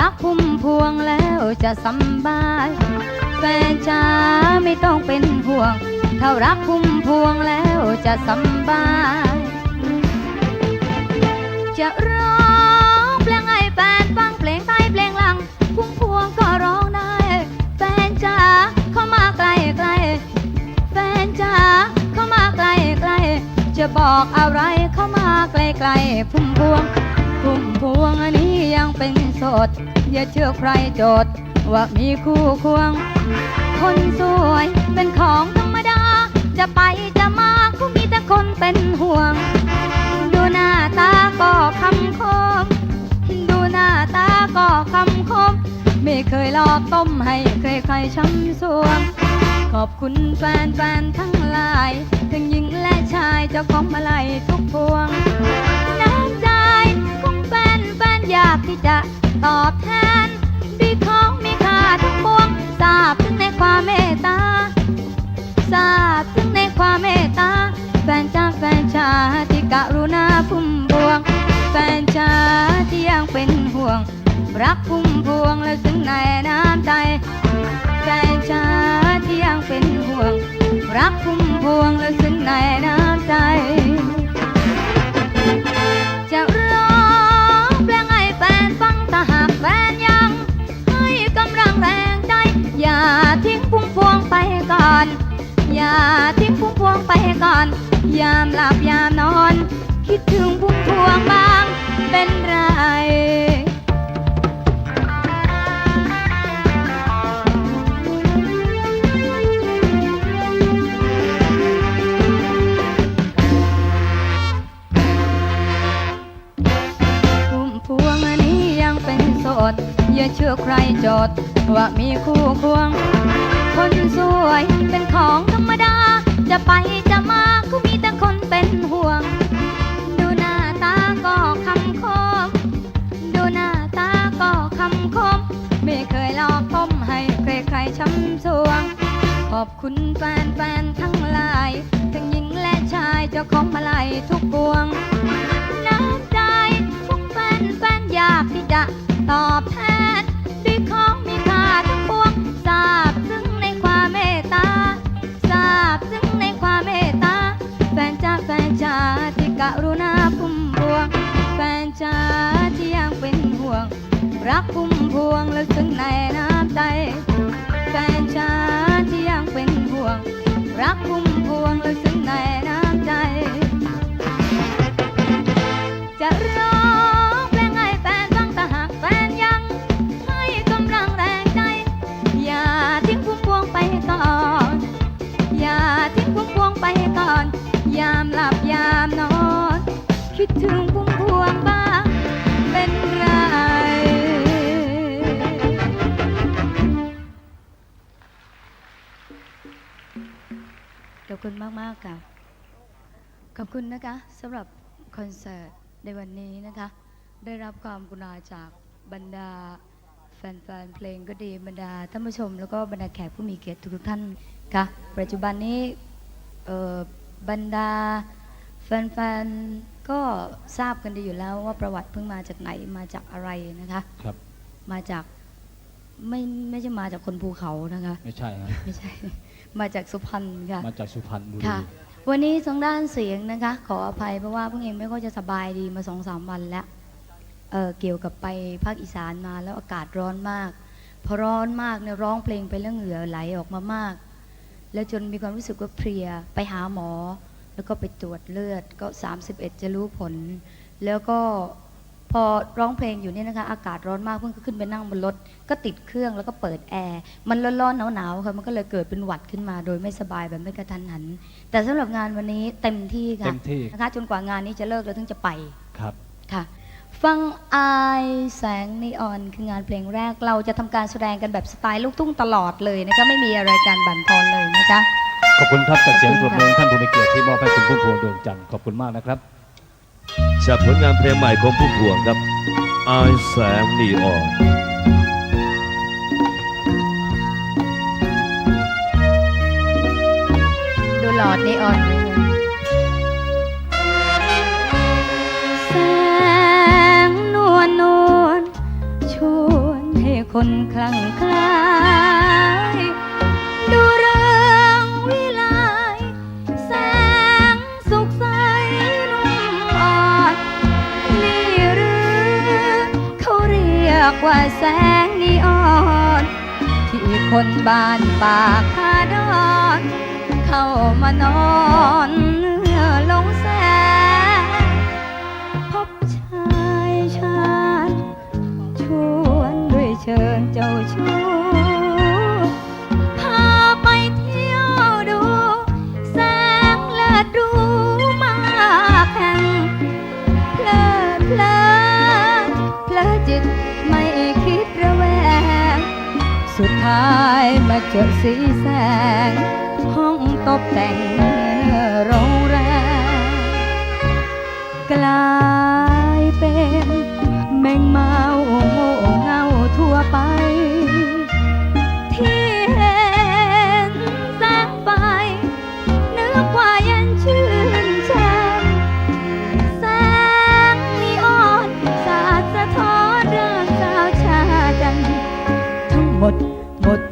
รักพุ่มพวงแล้วจะสบาย แฟนจ๋าไม่ต้องเป็นห่วง เท่ารักพุ่มพวงแล้วจะสบาย จะร้องเพลงให้แฟนฟังเพลงไทยเพลงลัง พุ่มพวงก็ร้องได้ แฟนจ๋าเข้ามาใกล้ใกล้แฟนจ๋าเข้ามาใกล้ใกล้จะบอกอะไรเข้ามาใกล้ใกล้พุ่มพวง เป็นโสด อย่าเชื่อใครโจทย์ว่ามีคู่ควง คนสวยเป็นของธรรมดา จะไปจะมาก็มีแต่คนเป็นห่วง ดูหน้าตาก็คำคม ดูหน้าตาก็คำคม ไม่เคยหลอกต้มให้ใครใครๆช้ำสวง ขอบคุณแฟนๆทั้งหลาย ทั้งหญิงและชายเจ้าของมาลัยทุกพวง ยากที่จะตอบแทน ด้วยของมีค่าทั้งปวงทราบถึงในความเมตตาทราบถึงในความเมตตา แฟนจ้าแฟนชาที่กรุณาพุ่มพวง แฟนชาที่ยังเป็นห่วง รักพุ่มพวงและซึ้งในน้ำใจ แฟนชาที่ยังเป็นห่วง รักพุ่มพวงและซึ้งในน้ำใจจะ อย่าทิ้งพุ่มพวงไปก่อน อย่าทิ้งพุ่มพวงไปก่อน ยามหลับยามนอน คิดถึงพุ่มพวงบ้างเป็นไรพุ่มพวงอันนี้ยังเป็นสดอย่าเชื่อใครจทย์ ว่ามีคู่ควง คนสวยเป็นของธรรมดา จะไปจะมาก็มีแต่คนเป็นห่วง ดูหน้าตาก็คำคม ดูหน้าตาก็คำคม ไม่เคยหลอกต้มให้ใครๆช้ำสวง ขอบคุณแฟนๆทั้งหลาย ทั้งหญิงและชายเจ้าของมาลัยทุกพวงน้ำใจของแฟนแฟนอยากที่จะตอบแทน ลึกถึงในน้ำใจ คุณมากมาก ๆ ค่ะ ขอบคุณนะคะสำหรับคอนเสิร์ตในวันนี้นะคะ ได้รับความกรุณาจากบรรดาแฟนๆเพลงก็ดีบรรดาท่านผู้ชม แล้วก็บรรดาแขกผู้มีเกียรติทุกๆท่านค่ะ ปัจจุบันนี้เอ่อบรรดาแฟนๆก็ทราบกันดีอยู่แล้วว่าประวัติเพิ่งมาจากไหนมาจากอะไรนะคะครับมาจากไม่ไม่ใช่มาจากคนภูเขานะคะ ไม่ใช่ฮะไม่ใช่ มาจากสุพรรณค่ะ มาจากสุพรรณบุรีค่ะ วันนี้ทางด้านเสียงนะคะ ขออภัยเพราะว่าเพิ่งเองไม่ค่อยจะสบายดีมาสองสามวันแล้วเออเกี่ยวกับไปภาคอีสานมาแล้วอากาศร้อนมากพอร้อนมากเนี่ยร้องเพลงไปแล้วเหงื่อไหลออกมามาก แล้วจนมีความรู้สึกว่าเพลียไปหาหมอ แล้วก็ไปตรวจเลือดก็ 31 จะรู้ผล แล้วก็ พอร้องเพลงอยู่เนี่ยนะคะ อากาศร้อนมากเพิ่งก็ขึ้นไปนั่งบนรถก็ติดเครื่องแล้วก็เปิดแอร์มันร้อนๆหนาวๆค่ะมันก็เลยเกิดเป็นหวัดขึ้นมา โดยไม่สบายแบบไม่กระทันหัน แต่สำหรับงานวันนี้เต็มที่เต็ค่ะมที่นะคะ จนกว่างานนี้จะเลิกแล้วถึงจะไปครับค่ะ ฟังอายแสงนีออนคืองานเพลงแรกเราจะทำการแสดงกันแบบสไตล์ลูกทุ่งตลอดเลยนะคะไม่มีอะไรการบั่นทอนเลยนะคะขอบคุณครับจากเสียงขปอรบบคุณมือค่ะท่านผู้มีเกียรติที่มอบให้คุณพุ่มพวงดวงจันทร์ขอบคุณมากนะครับ จากผลงานเพลงใหม่ของผู้พวงครับอายแสงนีออนดูหลอดนีออนแสงนวลนวลชวนให้คนคลั่งคลา กว่าแสงนีออนที่คนบ้านป่าคาดอน เข้ามานอน สุดท้ายมาเจอสีแสง ห้องตกแต่งโรงแรมกลายเป็น แมงเมาโง่เงาทั่วไป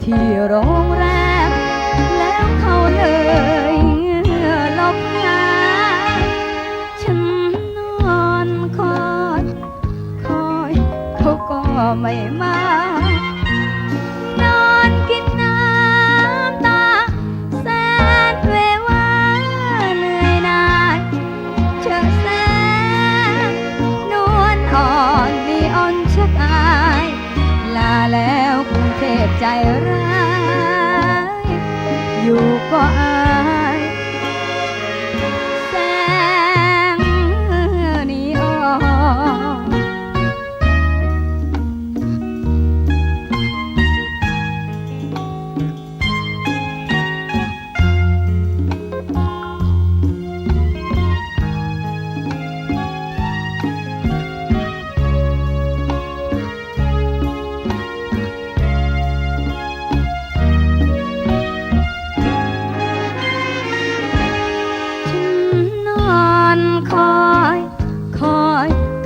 ที่ร้องแรม แล้วเขาเลยลบหน้าฉันนอนคอยคอยเขาก็ไม่มา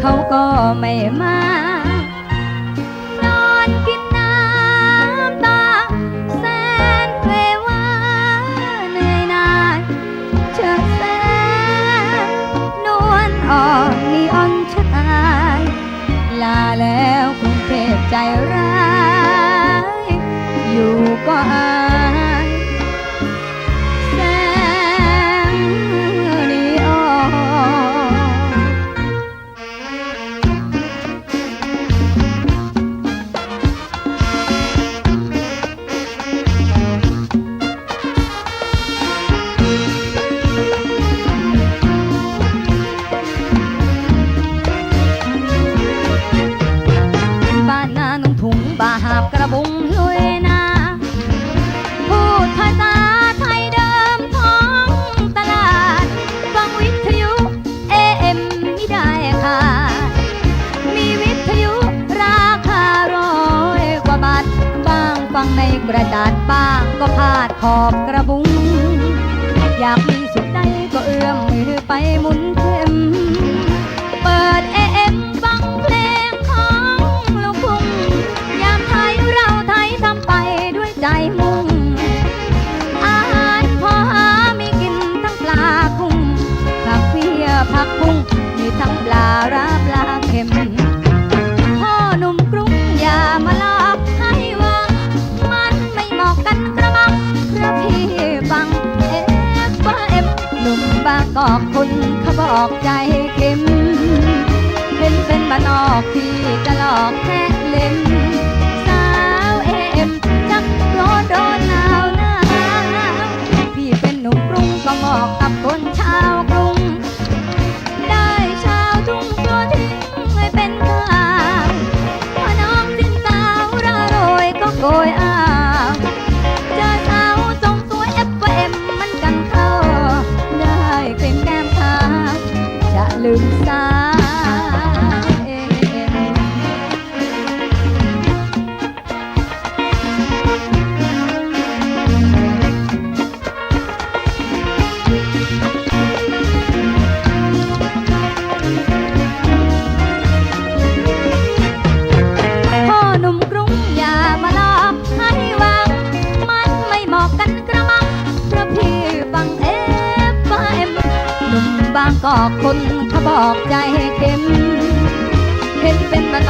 เขาก็ไม่มา กระบุงลุยนาพูดภาษาไทยเดิมของตลาด ฟังวิทยุเอ็มไม่ได้ค่ะ มีวิทยุราคาร้อยกว่าบาท บ้างฟังในกระดาษบ้างก็พาดขอบกระบุง อยากมีสุดได้ก็เอื้อมมือไปมุน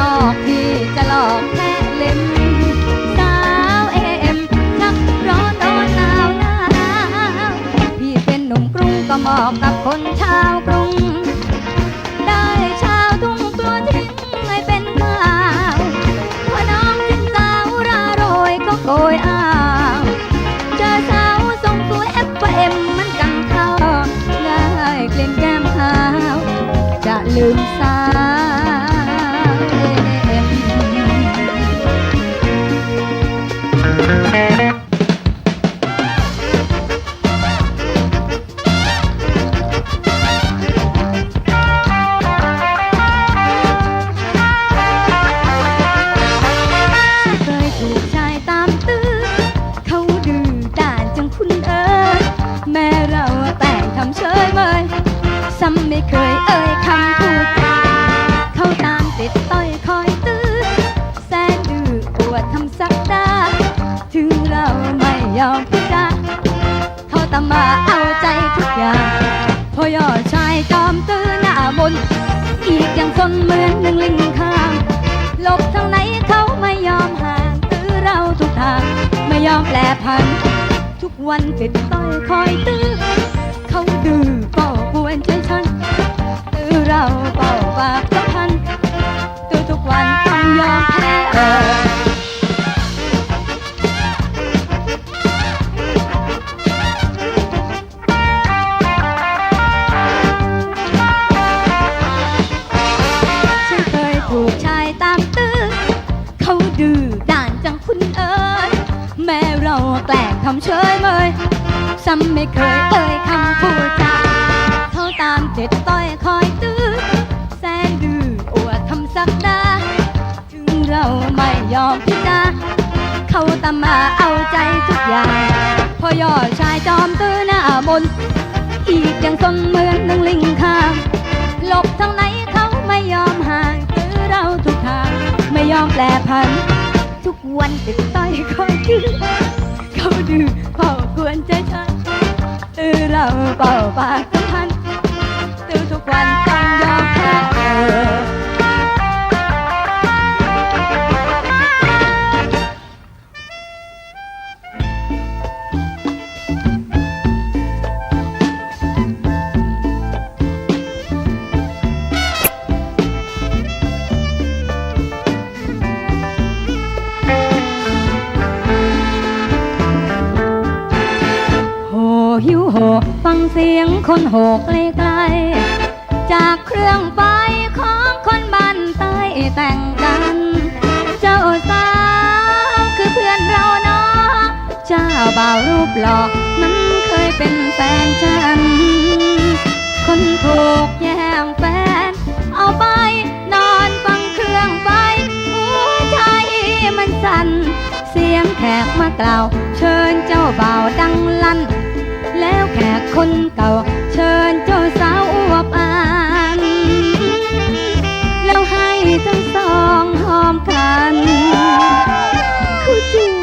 นออกที่จะหลอกแค่เล่มสาวเอ็มชักร้อนร้อนหนาวหนาวพี่เป็นหนุ่มกรุงก็เหมาะกับคนชาวายจอมตื้อหน้ามนอีกอย่างซนเหมือนหนึ่งลิงข้างหลบทางไหนเขาไม่ยอมห่างตื้อเราทุกทาง ไม่ยอมแปลผัน ทุกวันติดต้อยคอยตื้อเขาดื้อก็ควรใจฉัน ตื้อเราเป่าปากสัมพันตื้อทุกวันต้องยอมแพ้ ทำเฉยเมยซ้ำไม่เคยเอ่ยคำพูดจาเขาตามเจ็ดต้อยคอยตื้อแสนดื้ออวดทำสักดา ถึงเราไม่ยอมพิจารเขาตามมาเอาใจทุกอย่างพอยอดชายจอมตื้อหน้ามน อีกอย่างซนเหมือนนึ่งลิงข้างหลบทางไหนเขาไม่ยอมห่างตื้อเราทุกทางไม่ยอมแปลผัน ทุกวันติดต้อยคอยตื้อ ดื้อเป่ากวนใจฉันตื้อเราเป่าปากสัมพันธ์ตื้อทุกวันต้องยอ ฟังเสียงคนโหกไกลๆจากเครื่องไฟของคนบ้านใต้แต่งกัน เจ้าสาวคือเพื่อนเราเนาะเจ้าบ่าวรูปหล่อนั้นเคยเป็นแฟนฉัน คนถูกแย่งแฟน เอาไปนอนฟังเครื่องไฟหัวใจมันสั่น เสียงแขกมากล่าว เชิญเจ้าบ่าวดังลั่นแล้วแขก คนเก่า เชิญเจ้าสาวอวบอานแล้วให้ทั้งสองหอมกันคู่จริง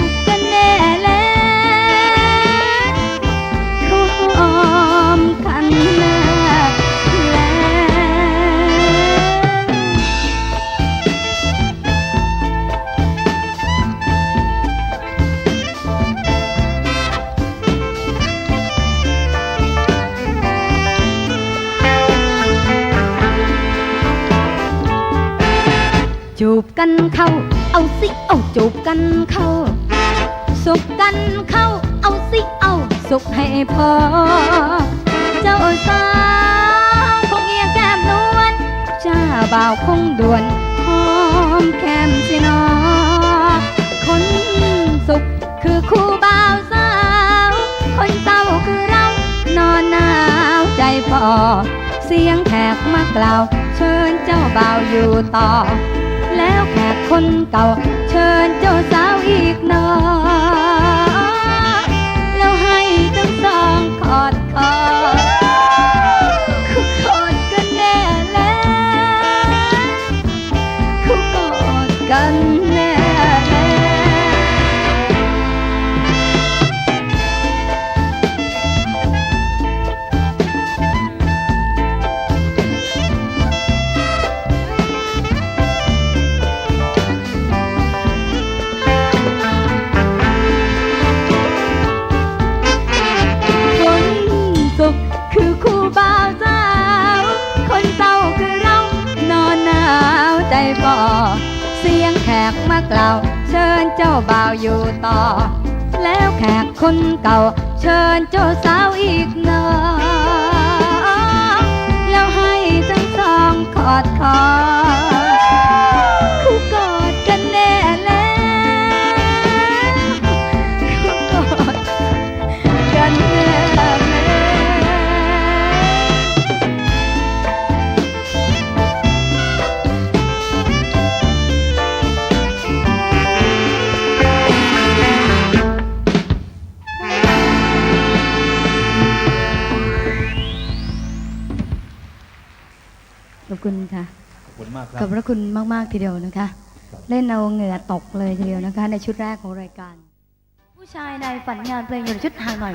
กันเข้า เอาสิเอาจูบกันเข้า สุกกันเข้า เอาสิเอาสุกให้พอ เจ้าสาวคงเอียงแก้มนวลจ้าบ่าวคงด่วนหอมแก้มสินอคนสุขคือคู่บ่าวสาว คนเศร้าคือเรา นอนหนาวใจพอเสียงแขกมากล่าว เชิญเจ้าบ่าวอยู่ต่อ แล้วแขกคนเก่า เชิญเจ้าสาวอีกหนอย กมาเกล่าเชิญเจ้าบ่าวอยู่ต่อ แล้วแขกคนเก่า เชิญเจ้าสาวอีกหนอแล้วให้ทั้งสองขอดคอ ระคุณค่ะ ขอบคุณมากครับขอบพระคุณมาก ๆ ทีเดียวนะคะ เล่นเอาเหงื่อตกเลยทีเดียวนะคะ ในชุดแรกของรายการ ผู้ชายในฝันงานเพลงอยู่ชุดหางหน่อย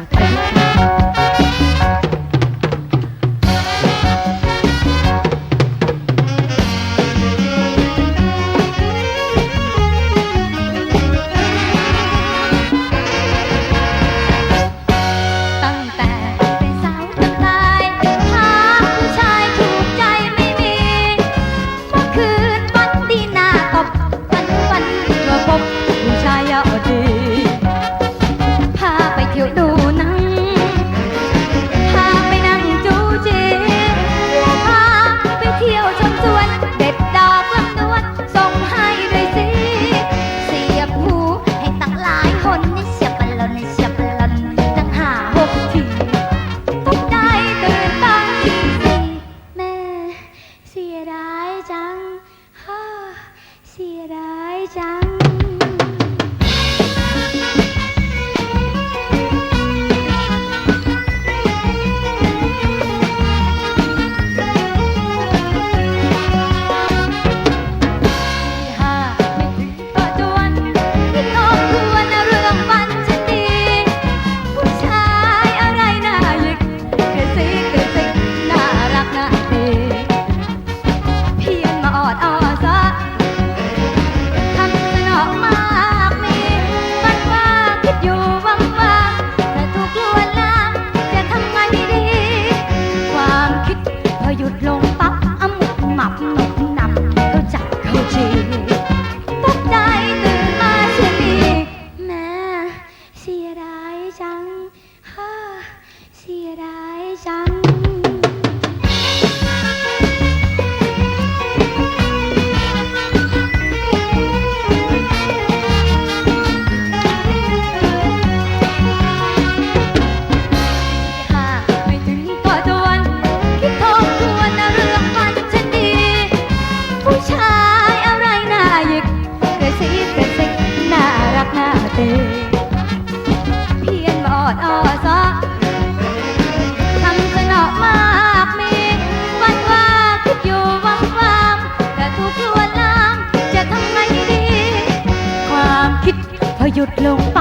ยุดลง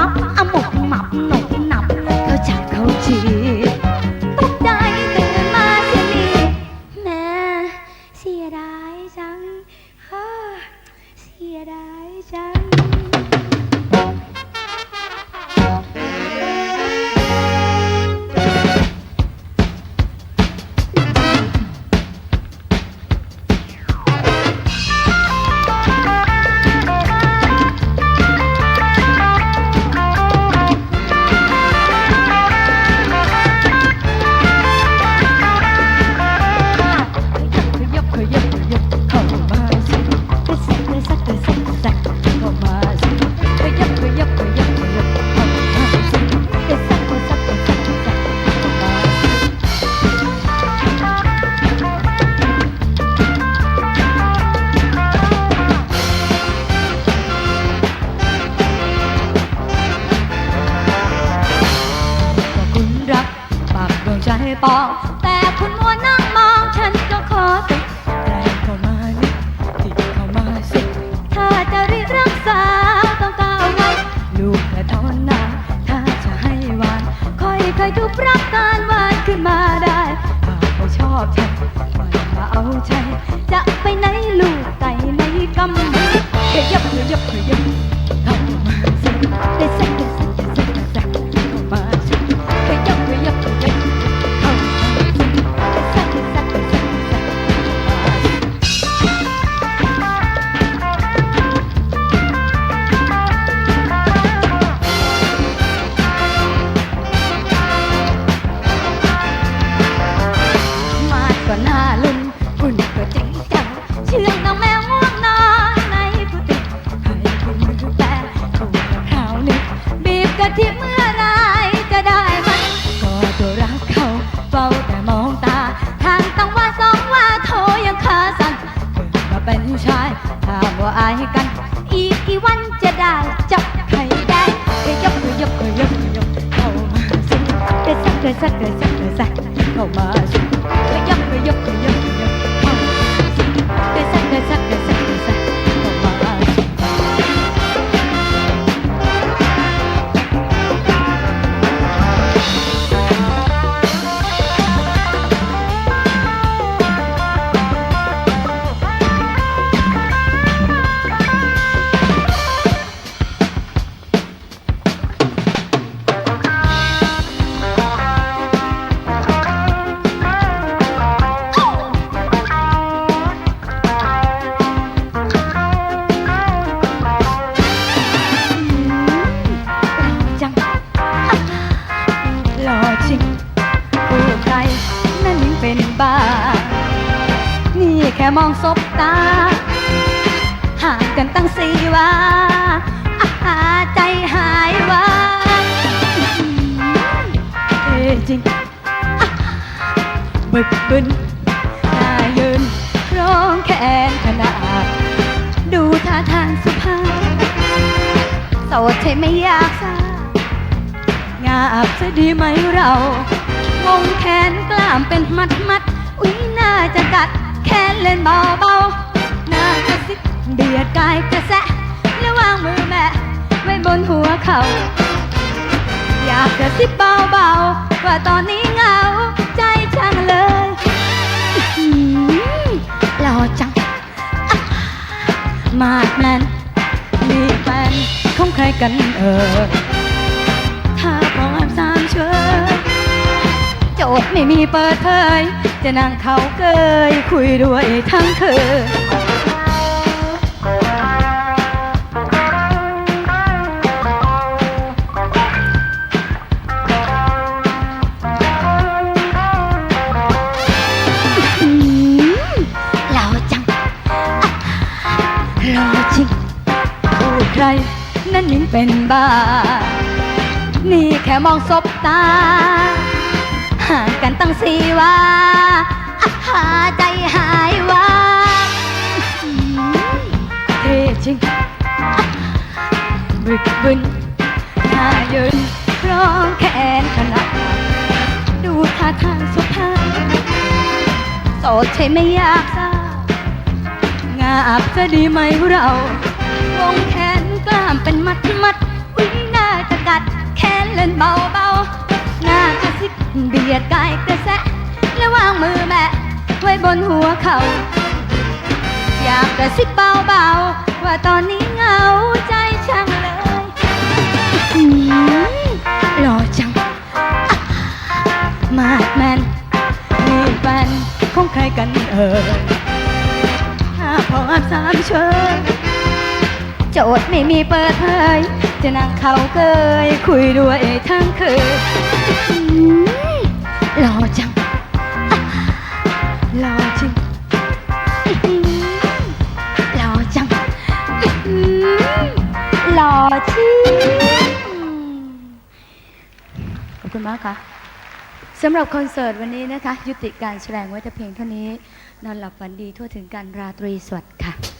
ค่มองสบตาห่างกันตั้งสี่วาอาใจหายว่าเท่จริงบึกบึนหน้ายืนร้องแขนขนาด ดูท่าทางสุภาพโสดใช่ไม่อยากทราบงาบจะดีไหมเราวงแขนกล้ามเป็นมัดมัดอุ้ยน่าจะกัด แขนเล่นเบาเบาๆหน้ากระซิบเบียดกายกระแสะแล้ววางมือแม่ไว้บนหัวเขา อยากกระซิบเบาๆว่าตอนนี้เหงาใจจังเลยหล่อจังมากแมนมีแฟนของใครกันเออ โจทย์ไม่มีเปิดเผยจะนั่งเขาเกยคุยด้วยทั้งคืนเหล่าจังรอจริงพูดใคร นั่นยิ่งเป็นบ้า นี่แค่มองสบตา ห่างกันตั้งสี่วาอาหาใจหายว่าอื้อหือเท่จริงบึกบึนหน้ายืนร้องแขนขนาดดูท่าทางสุภาพโสดใช่ไม่อยากทราบงาบจะดีไหมเราวงแขนกล้ามเป็นมัดมัดอุ้ยน่าจะกัดแขนเล่นเบาเบาหน้ากระซิบ เบียดกายกระแสะแล้ววางมือแม่ไว้บนหัวเขา อยากกระซิบเบาเบาๆว่าตอนนี้เหงาใจช่างเลยอื้อหือหล่อจังอะมาดแมนมีแฟนของใครกันเอ่ยถ้าพอสามเชยโจทย์ไม่มีเปิดเผยจะนั่งเขาเกยคุยด้วยทั้งคืนอื้อหือ หล่อจังหล่อจริงอื้อหือหล่อจังอื้อหือหล่อจริงขอบคุณมากค่ะสำหรับคอนเสิร์ตวันนี้นะคะ ยุติการแสดงไว้แต่เพียงเท่านี้ นอนหลับฝันดีทั่วถึงการราตรีสวัสดิ์ค่ะ